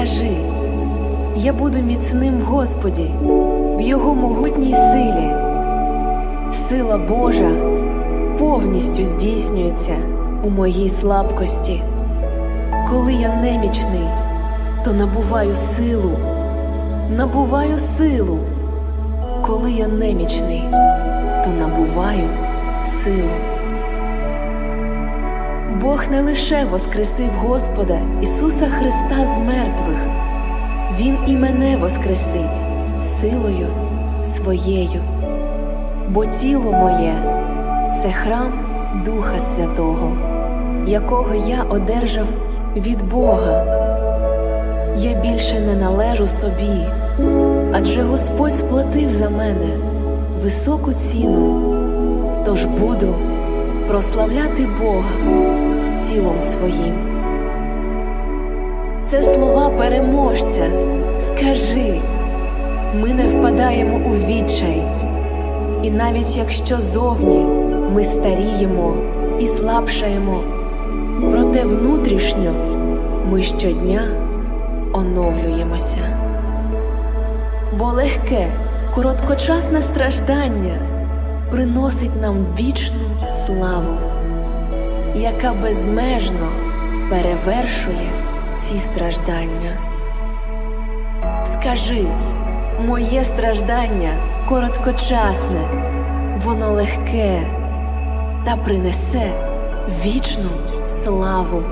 скажи, я буду міцним в Господі, в Його могутній силі. Сила Божа повністю здійснюється у моїй слабкості. Коли я немічний, то набуваю силу, набуваю силу. Коли я немічний, то набуваю силу. Бог не лише воскресив Господа Ісуса Христа з мертвих, Він і мене воскресить силою своєю, бо тіло моє це храм Духа Святого, якого я одержав від Бога. Я більше не належу собі, адже Господь сплатив за мене високу ціну, тож буду прославляти Бога тілом своїм. Це слова переможця. Скажи, ми не впадаємо у відчай, і навіть якщо зовні ми старіємо і слабшаємо, проте внутрішньо ми щодня оновлюємося. Бо легке, короткочасне страждання приносить нам вічну славу, яка безмежно перевершує ці страждання. Скажи, моє страждання короткочасне, воно легке та принесе вічну славу.